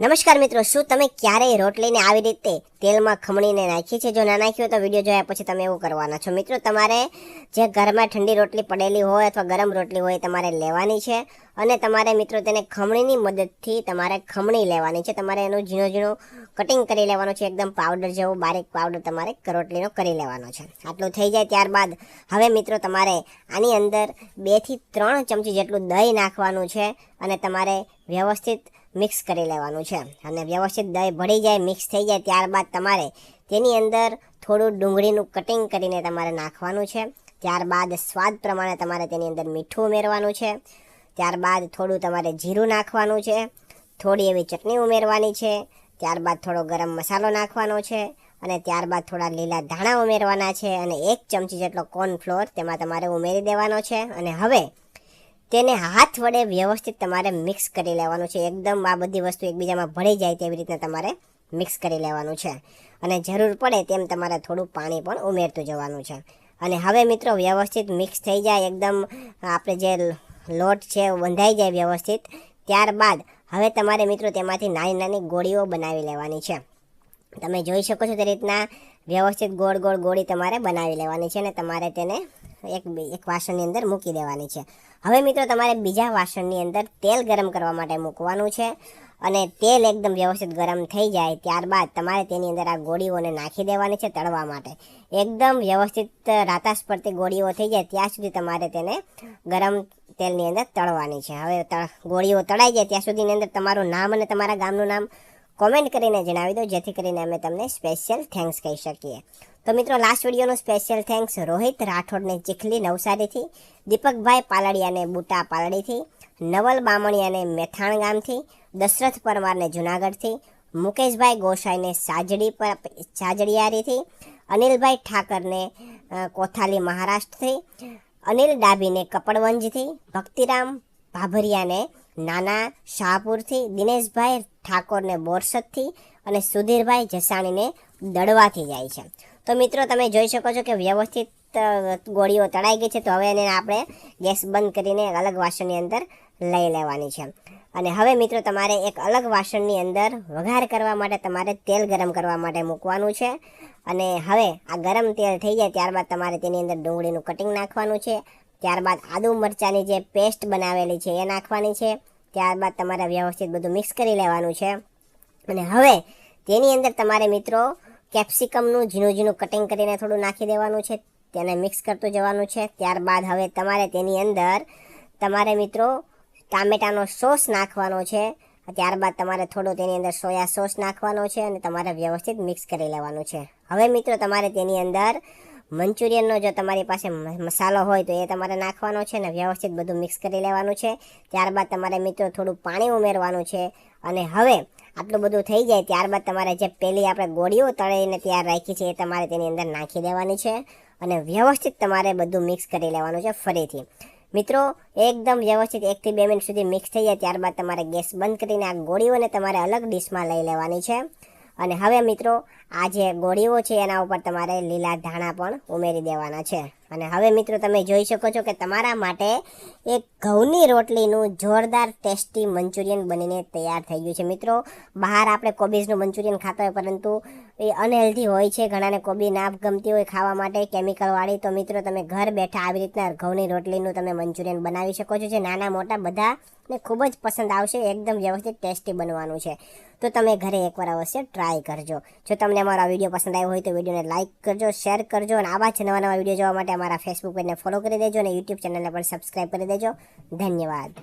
નમસ્કાર મિત્રો, શું તમે ક્યારેય રોટલીને આવી રીતે તેલમાં ખમણીને નાખી છે? જો ના નાખી હોય તો વીડિયો જોયા પછી તમે એવું કરવાના છો. મિત્રો, તમારે જે ઘરમાં ઠંડી રોટલી પડેલી હોય અથવા ગરમ રોટલી હોય તમારે લેવાની છે અને તમારે મિત્રો તેને ખમણીની મદદથી તમારે ખમણી લેવાની છે. તમારે એનું ઝીણો ઝીણું કટિંગ કરી લેવાનું છે, એકદમ પાવડર જેવો બારીક પાવડર તમારે રોટલીનો કરી લેવાનો છે. આટલું થઈ જાય ત્યારબાદ હવે મિત્રો તમારે આની અંદર બેથી ત્રણ ચમચી જેટલું દહીં નાખવાનું છે અને તમારે વ્યવસ્થિત મિક્સ કરી લેવાનું છે. અને વ્યવસ્થિત દહીં ભળી જાય, મિક્સ થઈ જાય ત્યારબાદ તમારે તેની અંદર થોડું ડુંગળીનું કટિંગ કરીને તમારે નાખવાનું છે. ત્યારબાદ સ્વાદ પ્રમાણે તમારે તેની અંદર મીઠું ઉમેરવાનું છે. ત્યારબાદ થોડું તમારે જીરું નાખવાનું છે. થોડી એવી ચટણી ઉમેરવાની છે. ત્યારબાદ થોડો ગરમ મસાલો નાખવાનો છે. અને ત્યારબાદ થોડા લીલા ધાણા ઉમેરવાના છે. અને એક ચમચી જેટલો કોર્નફ્લોર તેમાં તમારે ઉમેરી દેવાનો છે. અને હવે તેને હાથ વડે વ્યવસ્થિત તમારે મિક્સ કરી લેવાનું છે. એકદમ આ બધી વસ્તુ એકબીજામાં ભળી જાય તેવી રીતના તમારે મિક્સ કરી લેવાનું છે. અને જરૂર પડે તેમ તમારે થોડું પાણી પણ ઉમેરતું જવાનું છે. અને હવે મિત્રો વ્યવસ્થિત મિક્સ થઈ જાય, એકદમ આપણે જે લોટ છે બંધાઈ જાય વ્યવસ્થિત. ત્યારબાદ હવે તમારે મિત્રો તેમાંથી નાની નાની ગોળીઓ બનાવી લેવાની છે. તમે જોઈ શકો છો તે રીતના વ્યવસ્થિત ગોળ ગોળ ગોળી તમારે બનાવી લેવાની છે અને તમારે તેને એક એક વાસણની અંદર મૂકી દેવાની છે. હવે મિત્રો, તમારે બીજા વાસણની અંદર તેલ ગરમ કરવા માટે મૂકવાનું છે અને તેલ એકદમ વ્યવસ્થિત ગરમ થઈ જાય ત્યારબાદ તમારે તેની અંદર આ ગોળીઓને નાખી દેવાની છે તળવા માટે. એકદમ વ્યવસ્થિત રાતાશ પડતી ગોળીઓ થઈ જાય ત્યાં સુધી તમારે તેને ગરમ તેલની અંદર તળવાની છે. હવે ગોળીઓ તળાઈ જાય ત્યાં સુધીની અંદર તમારું નામ અને તમારા ગામનું નામ કોમેન્ટ કરીને જણાવી દો, જેથી કરીને અમે તમને સ્પેશિયલ થેન્ક્સ કહી શકીએ. તો મિત્રો લાસ્ટ વિડીયોનો સ્પેશિયલ થેન્ક્સ રોહિત રાઠોડને ચીખલી નવસારીથી, દીપકભાઈ પાલડિયાને બુટા પાલડીથી, નવલ બામણિયાને મેથાણ ગામથી, દશરથ પરમારને જુનાગઢથી, મુકેશભાઈ ગોસાઈને સાજડી પર, સાજડિયારીથી, અનિલભાઈ ઠાકરને કોથાલી મહારાષ્ટ્રથી, અનિલ ડાભીને કપડવંજથી, ભક્તિરામ ભાભરિયાને નાના શાહપુરથી, દિનેશભાઈ ઠાકોરને બોરસદથી અને સુધીરભાઈ જસાણીને દડવાથી જાય છે. તો મિત્રો, તમે જોઈ શકો છો કે વ્યવસ્થિત ગોળીઓ તળાઈ ગઈ છે. તો હવે એને આપણે ગેસ બંધ કરીને અલગ વાસણની અંદર લઈ લેવાની છે. અને હવે મિત્રો, તમારે એક અલગ વાસણની અંદર વઘાર કરવા માટે તમારે તેલ ગરમ કરવા માટે મૂકવાનું છે. અને હવે આ ગરમ તેલ થઈ જાય, ત્યારબાદ તમારે તેની અંદર ડુંગળીનું કટિંગ નાખવાનું છે. ત્યારબાદ આદુ મરચાંની જે પેસ્ટ બનાવેલી છે, એ નાખવાની છે. ત્યારબાદ તમારે વ્યવસ્થિત બધું મિક્સ કરી લેવાનું છે. અને હવે તેની અંદર તમારે મિત્રો કેપ્સિકમનું ઝીણું ઝીણું કટિંગ કરીને થોડું નાખી દેવાનું છે, તેને મિક્સ કરતું જવાનું છે. ત્યારબાદ હવે તમારે તેની અંદર તમારે મિત્રો ટામેટાનો સોસ નાખવાનો છે. ત્યારબાદ તમારે થોડો તેની અંદર સોયા સોસ નાખવાનો છે અને તમારે વ્યવસ્થિત મિક્સ કરી લેવાનું છે. હવે મિત્રો તમારે તેની અંદર મંચુરિયનનો જો તમારી પાસે મસાલો હોય તો એ તમારે નાખવાનો છે અને વ્યવસ્થિત બધું મિક્સ કરી લેવાનું છે. ત્યારબાદ તમારે મિત્રો થોડું પાણી ઉમેરવાનું છે અને હવે આટલું બધું થઈ જાય ત્યારબાદ તમારે જે પેલી આપણે ગોળીઓ તળીને તૈયાર રાખી છે એ તમારે તેની અંદર નાખી દેવાની છે અને વ્યવસ્થિત તમારે બધું મિક્સ કરી લેવાનું છે ફરીથી. મિત્રો, એકદમ વ્યવસ્થિત એકથી બે મિનિટ સુધી મિક્સ થઈ જાય ત્યારબાદ તમારે ગેસ બંધ કરીને આ ગોળીઓને તમારે અલગ ડીશમાં લઈ લેવાની છે. અને હવે મિત્રો, આ જે ગોળીઓ છે એના ઉપર તમારે લીલા ધાણા પણ ઉમેરી દેવાના છે. અને હવે મિત્રો, તમે જોઈ શકો છો કે તમારા માટે એક ઘઉંની રોટલીનું જોરદાર ટેસ્ટી મંચુરિયન બનીને તૈયાર થઈ ગયું છે. મિત્રો, બહાર આપણે કોબીઝનું મંચુરિયન ખાતા હોય, પરંતુ એ અનહેલ્ધી હોય છે, ઘણાને કોબી ના ગમતી હોય ખાવા માટે કેમિકલવાળી તો મિત્રો તમે ઘર બેઠા આવી રીતના ઘઉંની રોટલીનું તમે મંચુરિયન બનાવી શકો છો. જે નાના મોટા બધાને ખૂબ જ પસંદ આવશે, એકદમ વ્યવસ્થિત ટેસ્ટી બનવાનું છે. તો તમે ઘરે એકવાર અવશ્ય ટ્રાય કરજો. જો તમને અમારો વીડિયો પસંદ આવ્યો હોય તો વિડીયોને લાઇક કરજો શેર કરજો, અને આવા જ નવા નવા વીડિયો જોવા માટે અમારા ફેસબુક પેજને ફોલો કરી દેજો અને યુટ્યુબ ચેનલને પણ સબસ્ક્રાઈબ કરી દેજો. ધન્યવાદ.